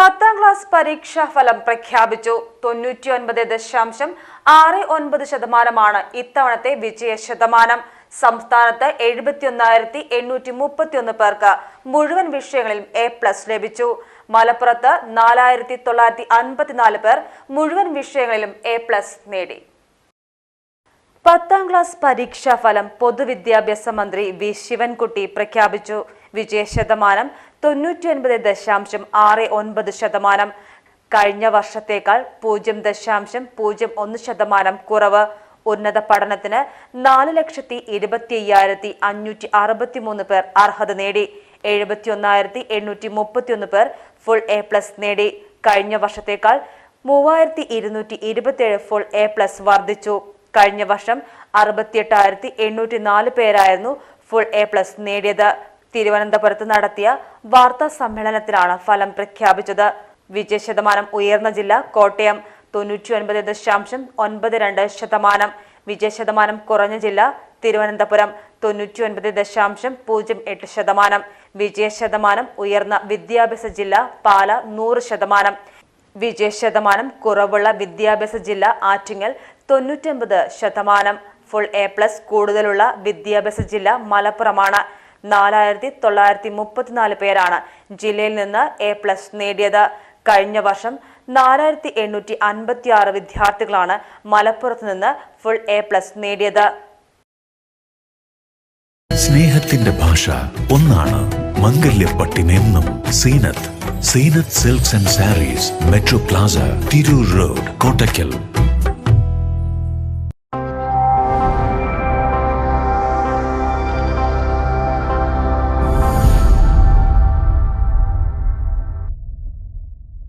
പത്താം ക്ലാസ് പരീക്ഷാ ഫലം പ്രഖ്യാപിച്ചു. തൊണ്ണൂറ്റി ഒൻപത് ദശാംശം ആറ് ഒൻപത് ശതമാനമാണ് ഇത്തവണത്തെ വിജയ ശതമാനം. സംസ്ഥാനത്ത് എഴുപത്തിയൊന്നായിരത്തി എണ്ണൂറ്റി മുപ്പത്തിയൊന്ന് പേർക്ക് മുഴുവൻ വിഷയങ്ങളിലും എ പ്ലസ് ലഭിച്ചു. മലപ്പുറത്ത് നാലായിരത്തി തൊള്ളായിരത്തി അൻപത്തിനാല് പേർ മുഴുവൻ വിഷയങ്ങളിലും എ പ്ലസ് നേടി. പത്താം ക്ലാസ് പരീക്ഷാ ഫലം പൊതുവിദ്യാഭ്യാസ മന്ത്രി വി ശിവൻകുട്ടി പ്രഖ്യാപിച്ചു. വിജയ ശതമാനം തൊണ്ണൂറ്റി ഒൻപത് ദശാംശം ആറ് ഒൻപത് ശതമാനം. കഴിഞ്ഞ വർഷത്തേക്കാൾ പൂജ്യം ദശാംശം പൂജ്യം ഒന്ന് ശതമാനം കുറവ്. ഉന്നത പഠനത്തിന് നാല് ലക്ഷത്തി ഇരുപത്തി അയ്യായിരത്തി അഞ്ഞൂറ്റി അറുപത്തി മൂന്ന് പേർ അർഹത നേടി. എഴുപത്തി ഒന്നായിരത്തി എണ്ണൂറ്റി മുപ്പത്തിയൊന്ന് പേർ ഫുൾ എ പ്ലസ് നേടി. കഴിഞ്ഞ വർഷത്തേക്കാൾ മൂവായിരത്തി ഇരുന്നൂറ്റി ഇരുപത്തിയേഴ് ഫുൾ എ പ്ലസ് വർദ്ധിച്ചു. കഴിഞ്ഞ വർഷം അറുപത്തിയെട്ടായിരത്തി എണ്ണൂറ്റി നാല് പേരായിരുന്നു ഫുൾ എ പ്ലസ് നേടിയത്. തിരുവനന്തപുരത്ത് നടത്തിയ വാർത്താ സമ്മേളനത്തിലാണ് ഫലം പ്രഖ്യാപിച്ചത്. വിജയശതമാനം ഉയർന്ന ജില്ല കോട്ടയം തൊണ്ണൂറ്റി ഒൻപത് ദശാംശം ഒൻപത് രണ്ട് ശതമാനം. വിജയശതമാനം കുറഞ്ഞ ജില്ല തിരുവനന്തപുരം തൊണ്ണൂറ്റി ഒൻപത് ദശാംശം പൂജ്യം എട്ട് ശതമാനം. വിജയശതമാനം ഉയർന്ന വിദ്യാഭ്യാസ ജില്ല പാല നൂറ് ശതമാനം. വിജയശതമാനം കുറവുള്ള വിദ്യാഭ്യാസ ജില്ല ആറ്റിങ്ങൽ തൊണ്ണൂറ്റൊമ്പത് ശതമാനം. ഫുൾ എ പ്ലസ് കൂടുതലുള്ള വിദ്യാഭ്യാസ ജില്ല മലപ്പുറമാണ്. നാലായിരത്തി തൊള്ളായിരത്തി മുപ്പത്തിനാല് പേരാണ് ജില്ലയിൽ നിന്ന് എ പ്ലസ് നേടിയത്. കഴിഞ്ഞ വർഷം നാലായിരത്തി എണ്ണൂറ്റി അൻപത്തി ആറ് വിദ്യാർത്ഥികളാണ് മലപ്പുറത്ത് നിന്ന് ഫുൾ എ പ്ലസ് നേടിയത്. സ്നേഹത്തിന്റെ ഭാഷ ഒന്നാണ് മംഗല്യപ്പട്ടിനെന്നും Seenath Seenath silks and sarees metro plaza Tirur road Kottakkal.